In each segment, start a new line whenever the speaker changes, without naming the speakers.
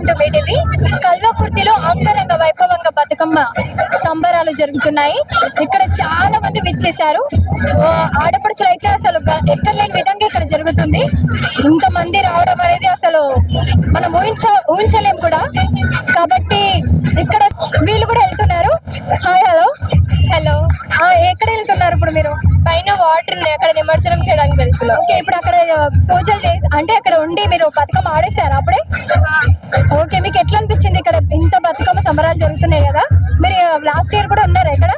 Welcome to Bathukamma సంబరాలు జరుగుతున్నాయి. ఇక్కడ చాలా మంది విచ్చేశారు. ఆడపడుచులు అయితే అసలు ఎక్కడ లేని విధంగా ఇక్కడ జరుగుతుంది. ఇంతమంది రావడం అనేది అసలు మనం ఊహించ ఊహించలేం కూడా. కాబట్టి ఇక్కడ వీళ్ళు కూడా వెళ్తున్నారు. Hi hello. హలో. ఎక్కడ వెళ్తున్నారు ఇప్పుడు మీరు? పైన వాటర్ ఉన్నాయి. అక్కడ నిమజ్జనం చేయడానికి వెళ్తున్నాం. ఓకే ఇప్పుడు అక్కడ పూజలు చేసి అంటే అక్కడ ఉండి మీరు బతుకమ్మ ఆడేశారు అప్పుడే? ఓకే మీకు ఎట్లా అనిపించింది ఇక్కడ ఇంత బతుకమ్మ సంబరాలు జరుగుతున్నాయి కదా? మీరు లాస్ట్ ఇయర్ కూడా ఉన్నారా ఇక్కడ?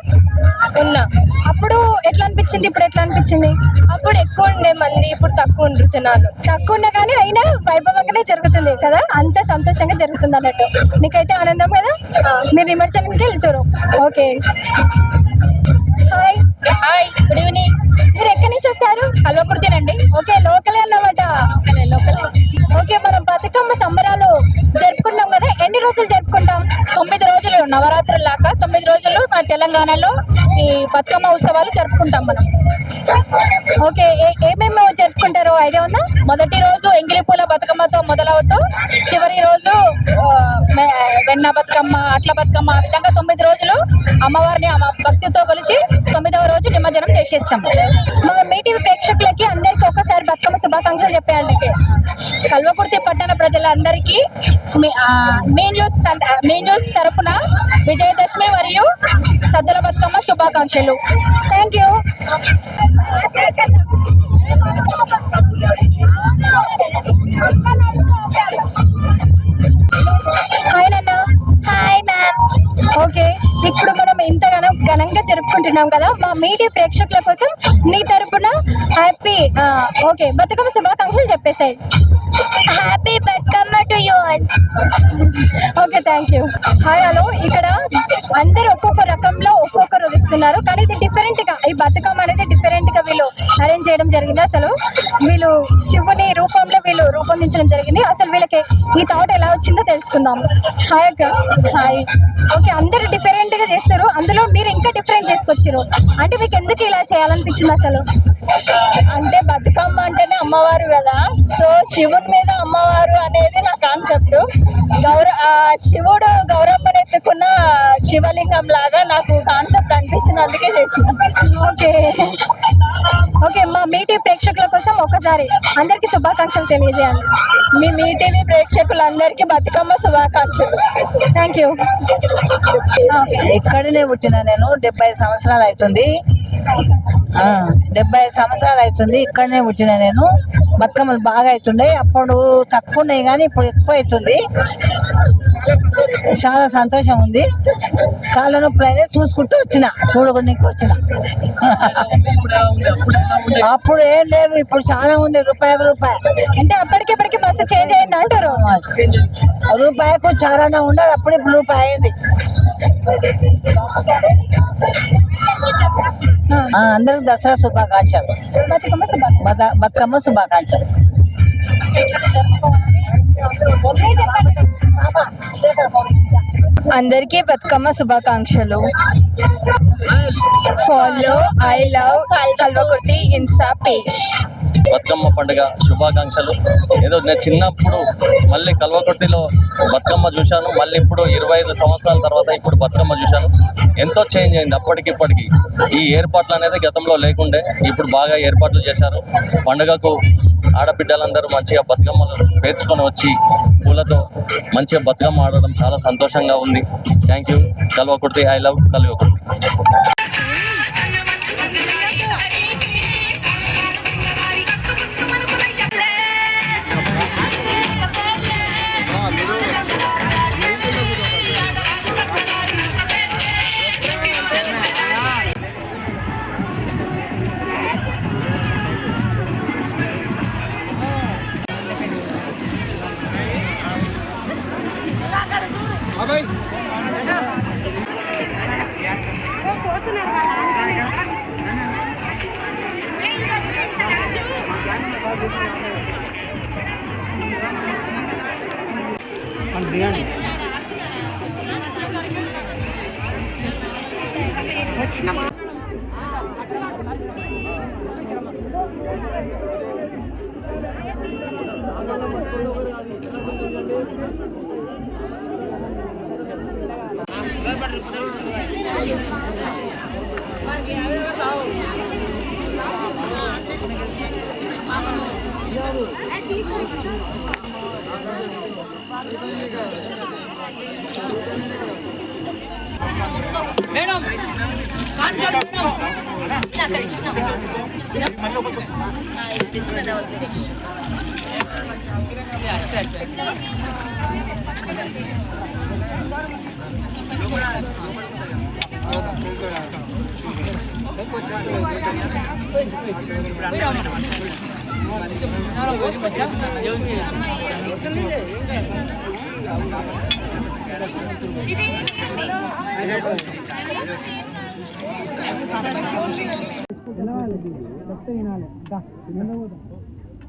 ఉన్నా.
అప్పుడు ఎట్లా అనిపించింది? ఇప్పుడు ఎట్లా అనిపించింది?
అప్పుడు ఎక్కువ ఉండే మంది ఇప్పుడు తక్కువ ఉండరు జనాలు.
తక్కువ ఉన్నా కానీ అయినా వైభవంగానే జరుగుతుంది కదా? అంత సంతోషంగా జరుగుతుంది అన్నట్టు. మీకైతే ఆనందం కదా? మీరు నిమజ్జనానికి వెళ్తారు okay. Hi
hi good evening
మీరు ఎక్కడి నుంచి వచ్చారు
కల్వకుర్తినండి
ఓకే లోకలే అన్నమాట.
లోకల్.
ఓకే మనం బతుకమ్మ సంబరాలు రోజులు జరుపుకుంటాం.
తొమ్మిది రోజులు నవరాత్రులు లాగా తొమ్మిది రోజులు మన తెలంగాణలో ఈ బతుకమ్మ ఉత్సవాలు జరుపుకుంటాం మనం.
ఓకే ఏ- ఏమేమి జరుపుకుంటారో ఐడియా ఉందా?
మొదటి రోజు ఎంగిలి పూల బతుకమ్మతో మొదలవుతూ చివరి రోజు వెన్న బతుకమ్మ అట్ల బతుకమ్మ ఆ విధంగా తొమ్మిది రోజులు అమ్మవారిని భక్తితో కలిసి తొమ్మిదవ రోజు నిమజ్జనం చేసేస్తాం.
మన మీటింగ్ ప్రేక్షకులకి అందరికి ఒకసారి బతుకమ్మ శుభాకాంక్షలు చెప్పేయాలి
కల్వకుర్తి పట్టణ ప్రజలందరికీ మీ న్యూస్ మీ న్యూస్ తరఫున విజయదశమి మరియు సద్దుల బతుకమ్మ శుభాకాంక్షలు.
Thank you hi hi okay ఇప్పుడు మనం ఇంతగానో ఘనంగా జరుపుకుంటున్నాం కదా మా మీడియా ప్రేక్షకుల కోసం నీ తరపున హ్యాపీ ఓకే బతుకమ్మ శుభాకాంక్షలు చెప్పేసాయి happy Bathukamma to you okay thank you hi hello ఇక్కడ అందరు ఒక్కొక్క రకంలో ఒక్కొక్కరు ఇస్తున్నారు కానీ ఇది డిఫరెంట్గా ఈ బతుకమ్మ అనేది డిఫరెంట్గా వీళ్ళు అరేంజ్ చేయడం జరిగింది. అసలు వీళ్ళు శివుని రూపంలో వీళ్ళు రూపొందించడం జరిగింది. అసలు వీళ్ళకి ఈ థాట్ ఎలా వచ్చిందో తెలుసుకుందాం. హాయ్ అక్క. హాయ్ ఓకే అందరు డిఫరెంట్గా చేస్తారు. అందులో మీరు ఇంకా డిఫరెంట్ చేసుకొచ్చారు అంటే మీకు ఎందుకు ఇలా చేయాలనిపించింది అసలు?
అంటే బతుకమ్మ అంటేనే అమ్మవారు కదా. సో శివుడి మీద అమ్మవారు అనేది నా కాన్సెప్ట్. గౌర ఆ శివుడు గౌరమ్మని ఎత్తుకున్న శివలింగం లాగా నాకు కాన్సెప్ట్ అనిపించింది అందుకే చేసిన.
ఓకే. ఓకే మా మీటి ప్రేక్షకుల కోసం ఒకసారి అందరికి శుభాకాంక్షలు తెలియజేయండి.
మీ మీటివి ప్రేక్షకులందరికీ బతుకమ్మ శుభాకాంక్షలు.
థ్యాంక్ యూ
ఇక్కడనే పుట్టిన నేను డెబ్బై సంవత్సరాలు అవుతుంది. ఆ, డెబ్బై సంవత్సరాలు అవుతుంది ఇక్కడనే పుట్టిన నేను. బతుకమ్మలు బాగా అవుతుండే అప్పుడు తక్కువ ఉన్నాయి కానీ ఇప్పుడు ఎక్కువ అవుతుంది. చాలా సంతోషం ఉంది. కాళ్ళ నొప్పులైనా చూసుకుంటూ వచ్చిన. చూడడానికి వచ్చిన. అప్పుడు ఏం లేదు ఇప్పుడు చాలా ఉంది రూపాయకు రూపాయి.
అంటే అప్పటికిప్పటికి మస్తు చేంజ్ అయింది అంటారు.
రూపాయకు చాలానే ఉండదు అప్పుడు ఇప్పుడు రూపాయి అయింది. అందరికి దసరా శుభాకాంక్షలు.
బతుకమ్మ శుభాకాంక్షలు.
బత- బతుకమ్మ శుభాకాంక్షలు.
అందరికీ బతుకమ్మ శుభాకాంక్షలు. Follow I love Kalwakurthy insta page
Bathukamma పండుగ శుభాకాంక్షలు. ఏదో నేను చిన్నప్పుడు మళ్ళీ కల్వకుర్తిలో బతుకమ్మ చూశాను. మళ్ళీ ఇప్పుడు ఇరవై ఐదు సంవత్సరాల తర్వాత ఇప్పుడు బతుకమ్మ చూశాను. ఎంతో చేంజ్ అయింది అప్పటికిప్పటికి ఈ ఏర్పాట్లు అనేది గతంలో లేకుండే ఇప్పుడు బాగా ఏర్పాట్లు చేశారు. పండుగకు ఆడబిడ్డలందరూ మంచిగా బతుకమ్మలు పేర్చుకొని వచ్చి పూలతో మంచిగా బతుకమ్మ ఆడడం చాలా సంతోషంగా ఉంది. Thank you Kalwakurthy I love Kalwakurthy.
Madam கண்ணு ఎలా వాళ్ళది కొత్త వినాలి ఇంకా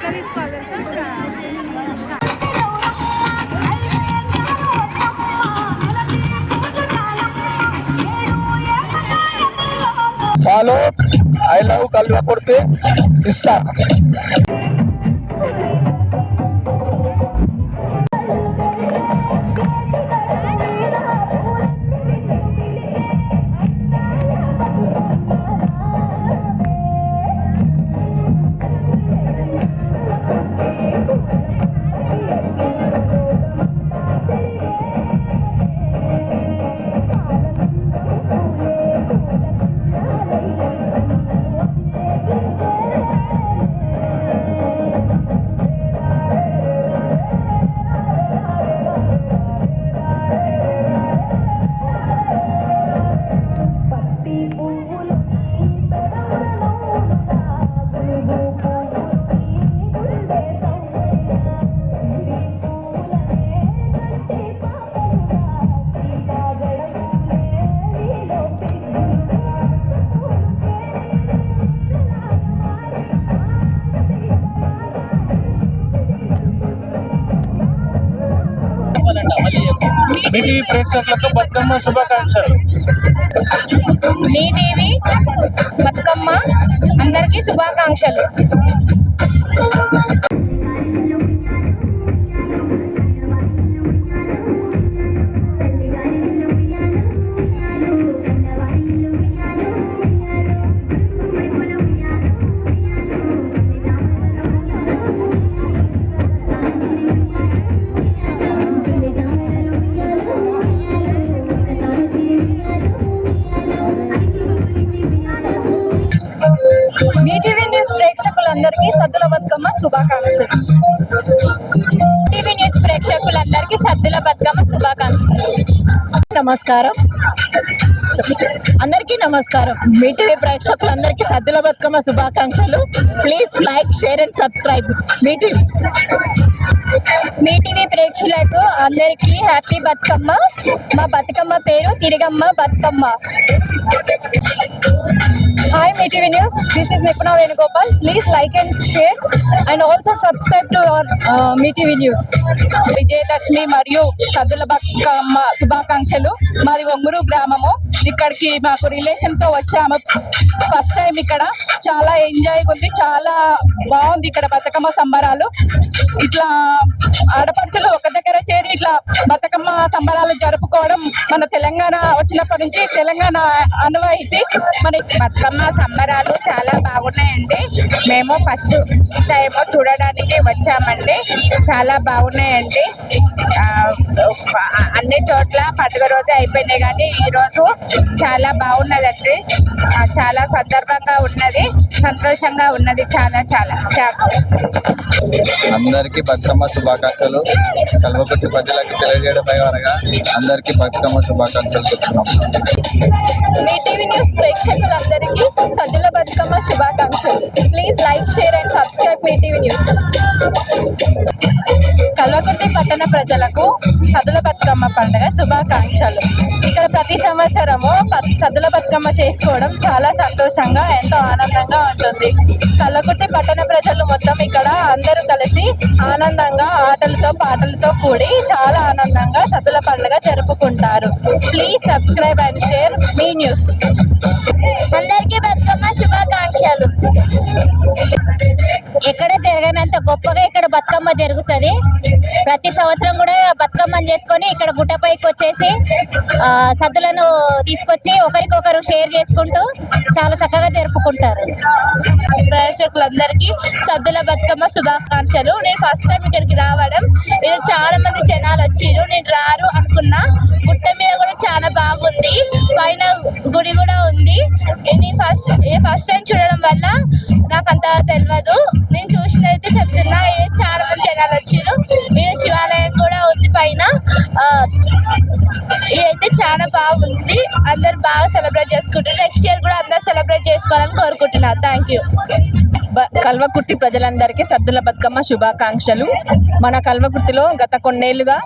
ఎట్లా తీసుకోవాలి తెలుసా?
ఫాలో ఐ లవ్ కల్వ కొడితే ఇస్తా. మీటివి ప్రేక్షకులకు బతుకమ్మ శుభాకాంక్షలు.
మీ టీవీ బతుకమ్మ అందరికీ శుభాకాంక్షలు. శుభాకాంక్షలు.
టీవీ న్యూస్ ప్రేక్షకులందరికీ సద్దుల బతుకమ్మ శుభాకాంక్షలు.
నమస్కారం. అందరికీ నమస్కారం. మీ టీవీ ప్రేక్షకులందరికీ సద్దుల బతుకమ్మ శుభాకాంక్షలు. Please like share and subscribe Mee TV.
Mee TV ప్రేక్షకులకు అందరికీ హ్యాపీ బతుకమ్మ. మా బతుకమ్మ పేరు తిరిగమ్మ Bathukamma. Hi Mee TV news. This is Nipuna Venugopal. Please like and share and also subscribe to our Mee TV news.
Vijayadashami మరియు సద్దుల బతుకమ్మ శుభాకాంక్షలు. మాది ఒంగురు గ్రామము. ఇక్కడికి మాకు రిలేషన్తో వచ్చాము. ఫస్ట్ టైం ఇక్కడ. చాలా ఎంజాయ్గా ఉంది. చాలా బాగుంది ఇక్కడ బతుకమ్మ సంబరాలు. ఇట్లా ఆడపడుచులు ఒక దగ్గర చేరి ఇట్లా బతుకమ్మ సంబరాలు జరుపుకోవడం మన తెలంగాణ వచ్చినప్పటి నుంచి తెలంగాణ అనువాయితీ మన
బతుకమ్మ సంబరాలు చాలా బాగున్నాయండి. మేము ఫస్ట్ టైం చూడడానికి వచ్చామండి. చాలా బాగున్నాయండి. అన్ని చోట్ల పండుగ రోజు అయిపోయినాయి కానీ ఈరోజు చాలా బాగున్నదండి. చాలా సందర్భంగా ఉన్నది సంతోషంగా ఉన్నది చాలా చాలా. థ్యాంక్స్.
అందరికీ బతుకమ్మ శుభాకాంక్షలు. కల్వకుర్తి ప్రజలకు తెలియజేయడమై అనగా అందరికీ బతుకమ్మ శుభాకాంక్షలు చెప్తున్నాం.
మీ టీవీ న్యూస్ ప్రేక్షకులందరికీ సద్దుల బతుకమ్మ శుభాకాంక్షలు. Please like share and subscribe Mee TV news.
Kalwakurthy పట్టణ ప్రజలకు
సద్దుల బతుకమ్మ పండుగ శుభాకాంక్షలు. ఇక్కడ ప్రతి సంవత్సరము ప- సద్దుల బతుకమ్మ చేసుకోవడం చాలా సంతోషంగా ఎంతో ఆనందంగా ఉంటుంది. కల్లకుర్తి పట్టణ ప్రజలు మొత్తం ఇక్కడ అందరూ కలిసి ఆనందంగా ఆటలతో పాటలతో కూడి చాలా ఆనందంగా సద్దుల పండుగ జరుపుకుంటారు. Please subscribe and share Mee news
అందరికీ బతుకమ్మ శుభాకాంక్షలు.
ఎక్కడ జరగనంత గొప్పగా ఇక్కడ బతుకమ్మ జరుగుతుంది. ప్రతి సంవత్సరం కూడా బతుకమ్మని చేసుకొని ఇక్కడ గుట్టపైకి వచ్చేసి ఆ, సద్దులను తీసుకొచ్చి ఒకరికొకరు షేర్ చేసుకుంటూ చాలా చక్కగా జరుపుకుంటారు.
ప్రేక్షకులందరికీ సద్దుల బతుకమ్మ శుభాకాంక్షలు. నేను ఫస్ట్ టైం ఇక్కడికి రావడం. ఇది చాలా మంది జనాలు వచ్చారు నేను రారు అనుకున్నా. గుట్ట మీద కూడా చాలా బాగుంది. పైన గుడి కూడా ఉంది. ఇది ఫస్ట్ ఫస్ట్ టైం చూడడం వల్ల నాకు అంత తెలియదు నేను చూసినైతే చెప్తున్నా చాలా మంది జనాలు వచ్చారు ఇది శివాలయం కూడా ఉంది పైన. ఇదైతే చాలా బాగుంది. అందరు బాగా సెలబ్రేట్ చేసుకుంటారు నెక్స్ట్ ఇయర్ కూడా అందరు సెలబ్రేట్ చేసుకోవాలని కోరుకుంటున్నాను థ్యాంక్ యూ కల్వకుర్తి ప్రజలందరికీ సద్దుల బతుకమ్మ శుభాకాంక్షలు. మన కల్వకుర్తిలో గత కొన్నేళ్ళుగా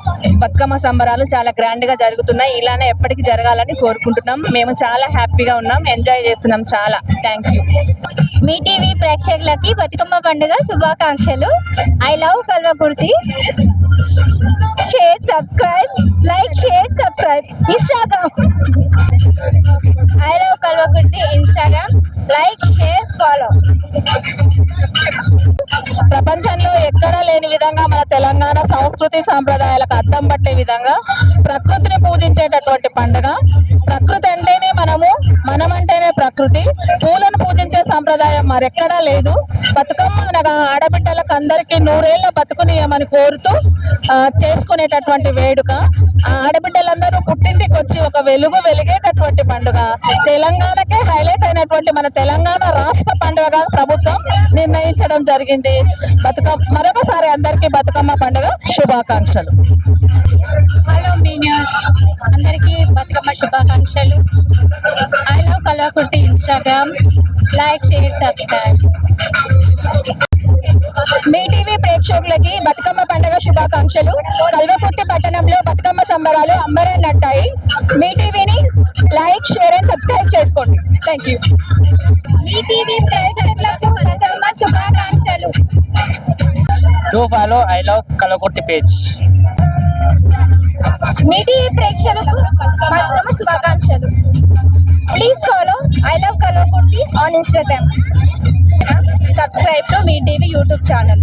బతుకమ్మ సంబరాలు చాలా గ్రాండ్గా జరుగుతున్నాయి. ఇలానే ఎప్పటికీ జరగాలని కోరుకుంటున్నాం. మేము చాలా హ్యాపీగా ఉన్నాం. ఎంజాయ్ చేస్తున్నాం చాలా. థ్యాంక్ యూ
మీ టీవీ ప్రేక్షకులకి బతుకమ్మ పండుగ శుభాకాంక్షలు. I love Kalwakurthy.
Share subscribe like share subscribe Instagram
I love Kalwakurthy Instagram like share follow
ప్రపంచంలో ఎక్కడా లేని విధంగా మన తెలంగాణ సంస్కృతి సాంప్రదాయాలకు అద్దం పట్టే విధంగా ప్రకృతిని పూజించేటటువంటి పండుగ. ప్రకృతి అంటేనే మనము మనం అంటేనే ప్రకృతి. సంప్రదాయం మరెక్కడా లేదు. బతుకమ్మ అనగా ఆడబిడ్డలకు అందరికీ నూరేళ్ళ బతుకునియమని కోరుతూ చేసుకునేటటువంటి వేడుక. ఆ ఆడబిడ్డలందరూ పుట్టింటికి వచ్చి ఒక వెలుగు వెలిగేటటువంటి పండుగ. తెలంగాణకే హైలైట్ అయినటువంటి మన తెలంగాణ రాష్ట్ర పండుగగా ప్రభుత్వం నిర్ణయించడం జరిగింది. బతుకమ్మ మరొకసారి అందరికీ బతుకమ్మ పండుగ శుభాకాంక్షలు.
హలో మీ న్యూస్ అందరికీ బతుకమ్మ శుభాకాంక్షలు. I love Kalwakurthy Instagram like share subscribe
Mee TV ప్రేక్షకులకి బతుకమ్మ పండుగ శుభాకాంక్షలు. కల్వకుర్తి పట్టణంలో బతుకమ్మ సంబరాలు అంబరన్నట్టాయి మీ టీవీని లైక్ షేర్ అండ్ సబ్స్క్రైబ్ చేసుకోండి. థ్యాంక్ యూ
మీ టీవీ ప్రేక్షకులకు బతుకమ్మ శుభాకాంక్షలు.
To follow I love Kalwakurthy page
మీ ప్రేక్షకులకు బతుకమ్మ శుభాకాంక్షలు. Please follow I love Kalwakurthy on Instagram subscribe to Mee TV YouTube channel